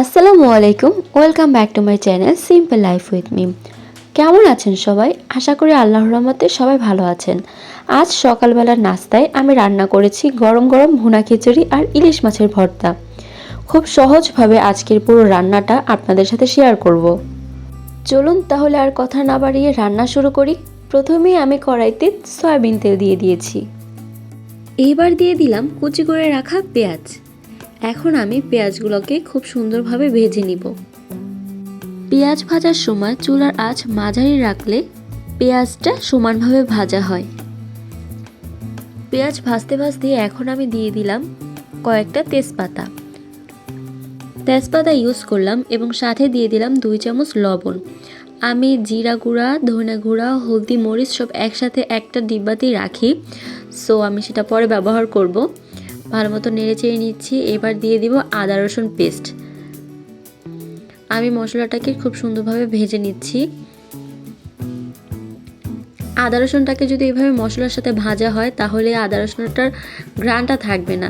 আসসালামু আলাইকুম, welcome back to my channel simple life with me. কেমন আছেন সবাই? আশা করি আল্লাহর রহমতে সবাই ভালো আছেন। আজ সকালবেলার নাস্তায় আমি রান্না করেছি গরম গরম ভুনা খিচুড়ি আর ইলিশ মাছের ভর্তা। খুব সহজভাবে আজকের পুরো রান্নাটা আপনাদের সাথে শেয়ার করব। চলুন তাহলে আর কথা না বাড়িয়ে রান্না শুরু করি। প্রথমেই আমি কড়াইতে সয়াবিন তেল দিয়ে দিয়েছি। এইবার দিয়ে দিলাম কুচি করে রাখা পেঁয়াজ। এখন আমি পেঁয়াজগুলোকে খুব সুন্দরভাবে ভেজে নিব। পেঁয়াজ ভাজার সময় চুলার আঁচ মাঝারি রাখলে পেঁয়াজটা সমানভাবে ভাজা হয়। পেঁয়াজ ভাজতে ভাজতে এখন আমি দিয়ে দিলাম কয়েকটা তেজপাতা। তেজপাতা ইউজ করলাম এবং সাথে দিয়ে দিলাম দুই চামচ লবণ। আমি জিরা গুঁড়া, ধনে গুঁড়া, হলদি, মরিচ সব একসাথে একটা ডিব্বাতেই রাখি। সো আমি সেটা পরে ব্যবহার করব। ভালো মতো নেড়ে চেড়ে নিচ্ছি। এবার দিয়ে দিব আদা রসুন পেস্ট আমি মশলাটাকে খুব সুন্দরভাবে ভেজে নিচ্ছি। আদা রসুনটাকে যদি এভাবে মশলার সাথে ভাজা হয়, তাহলে আদা রসুনটার গ্রানটা থাকবে না।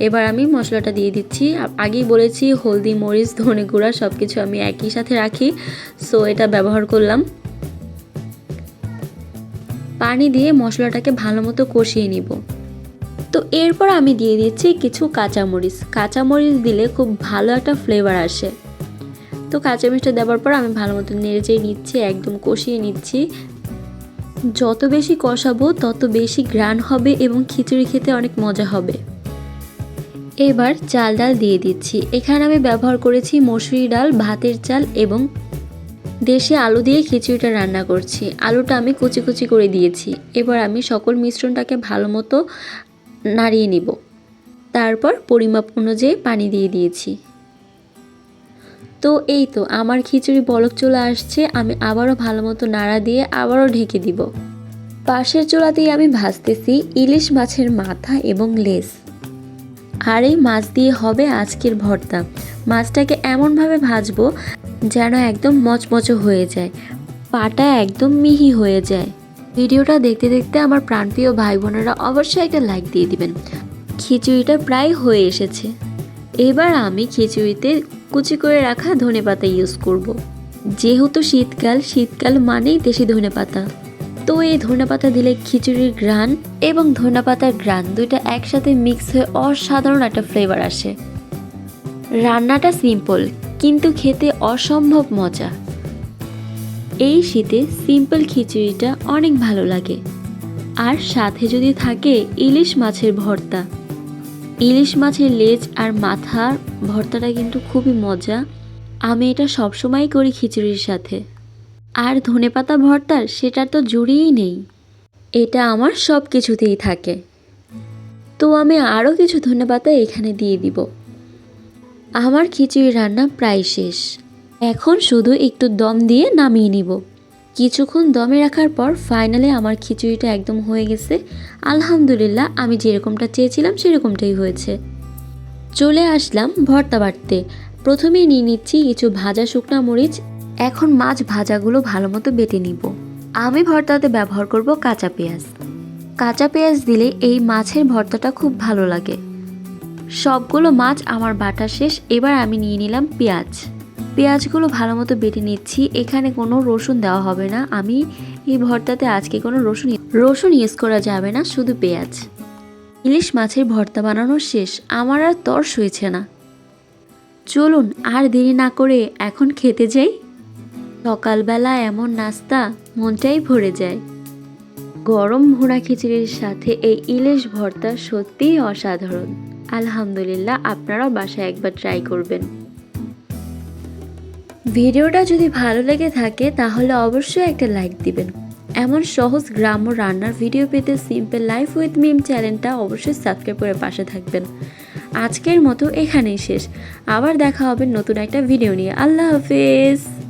এবার আমি মশলাটা দিয়ে দিচ্ছি। আগেই বলেছি, হলদি, মরিচ, ধনে গুঁড়া সব কিছু আমি একই সাথে রাখি। সো এটা ব্যবহার করলাম। পানি দিয়ে মশলাটাকে ভালো মতো কষিয়ে নিব। তো এরপর আমি দিয়ে দিচ্ছি কিছু কাঁচামরিচ। কাঁচামরিচ দিলে খুব ভালো একটা ফ্লেভার আসে। তো কাঁচামরিচটা দেওয়ার পর আমি ভালো মতো নেড়েচেড়ে নিচ্ছি, একদম কষিয়ে নিচ্ছি। যত বেশি কষাবো, তত বেশি গ্রান হবে এবং খিচুড়ি খেতে অনেক মজা হবে। এবার চাল ডাল দিয়ে দিচ্ছি। এখানে আমি ব্যবহার করেছি মসুরি ডাল, ভাতের চাল এবং দেশে আলু দিয়ে খিচুড়িটা রান্না করছি। আলুটা আমি কুচি কুচি করে দিয়েছি। এবার আমি সকল মিশ্রণটাকে ভালো মতো নাড়িয়ে নিব। তারপর পরিমাপ অনুযায়ী পানি দিয়ে দিয়েছি। তো এই তো, আমার খিচুড়ি বলক চলে আসছে, আমি আবারও ভালো মতো নাড়া দিয়ে আবারও ঢেকে দিব। পাশের চোলা দিয়ে আমি ভাজতেছি ইলিশ মাছের মাথা এবং লেজ। আর এই মাছ দিয়ে হবে আজকের ভর্তা। মাছটাকে এমনভাবে ভাজবো যেন একদম মচমচো হয়ে যায়, পাটা একদম মিহি হয়ে যায়। ভিডিওটা দেখতে দেখতে আমার প্রাণপ্রিয় ভাই বোনেরা অবশ্যই একটা লাইক দিয়ে দিবেন। খিচুড়িটা প্রায় হয়ে এসেছে। এবার আমি খিচুড়িতে কুচি করে রাখা ধনেপাতা ইউজ করব। যেহেতু শীতকাল শীতকাল মানেই দেশি ধনেপাতা তো এই ধনেপাতা দিলে খিচুড়ির গ্রান এবং ধনেপাতার গ্রান দুইটা একসাথে মিক্স হয়ে অসাধারণ একটা ফ্লেভার আসে। রান্নাটা সিম্পল কিন্তু খেতে অসম্ভব মজা। এই শীতে সিম্পল খিচুড়িটা অনেক ভালো লাগে। আর সাথে যদি থাকে ইলিশ মাছের ভর্তা। ইলিশ মাছের লেজ আর মাথার ভর্তাটা কিন্তু খুবই মজা। আমি এটা সবসময় করি খিচুড়ির সাথে। আর ধনেপাতা ভর্তার সেটা তো জুড়িই নেই। এটা আমার সব কিছুতেই থাকে। তো আমি আরও কিছু ধনেপাতা এখানে দিয়ে দিব। আমার খিচুড়ি রান্না প্রায় শেষ। এখন শুধু একটু দম দিয়ে নামিয়ে নিব। কিছুক্ষণ দমে রাখার পর ফাইনালি আমার খিচুড়িটা একদম হয়ে গেছে। আলহামদুলিল্লাহ, আমি যেরকমটা চেয়েছিলাম সেরকমটাই হয়েছে। চলে আসলাম ভর্তা বাড়তে প্রথমেই নিয়ে নিচ্ছি কিছু ভাজা শুকনা মরিচ। এখন মাছ ভাজাগুলো ভালো মতো বেটে নিব। আমি ভর্তাতে ব্যবহার করব কাঁচা পেঁয়াজ। কাঁচা পেঁয়াজ দিলে এই মাছের ভর্তাটা খুব ভালো লাগে। সবগুলো মাছ আমার বাটা শেষ, এবার আমি নিয়ে নিলাম পেঁয়াজ। পেঁয়াজগুলো ভালো মতো বেটে নিচ্ছি। এখানে কোনো রসুন দেওয়া হবে না। আমি এই ভর্তাতে আজকে কোনো রসুন রসুন ইউজ করা যাবে না, শুধু পেঁয়াজ। ইলিশ মাছের ভর্তা বানানো শেষ। আমার আর তর্স হয়েছে না। চলুন, আর দেরি না করে এখন খেতে যাই। সকালবেলা এমন নাস্তা মনটাই ভরে যায়। গরম ভুনা খিচুড়ির সাথে এই ইলিশ ভর্তা সত্যিই অসাধারণ। আলহামদুলিল্লাহ, আপনারাও বাসায় একবার ট্রাই করবেন। ভিডিওটা যদি ভালো লেগে থাকে, তাহলে অবশ্যই একটা লাইক দিবেন। এমন সহজ গ্রাম্য রান্নার ভিডিও পেতে সিম্পল লাইফ উইথ মিম চ্যানেলটা অবশ্যই সাবস্ক্রাইব করে পাশে থাকবেন। আজকের মতো এখানেই শেষ। আবার দেখা হবে নতুন একটা ভিডিও নিয়ে। আল্লাহ হাফেজ!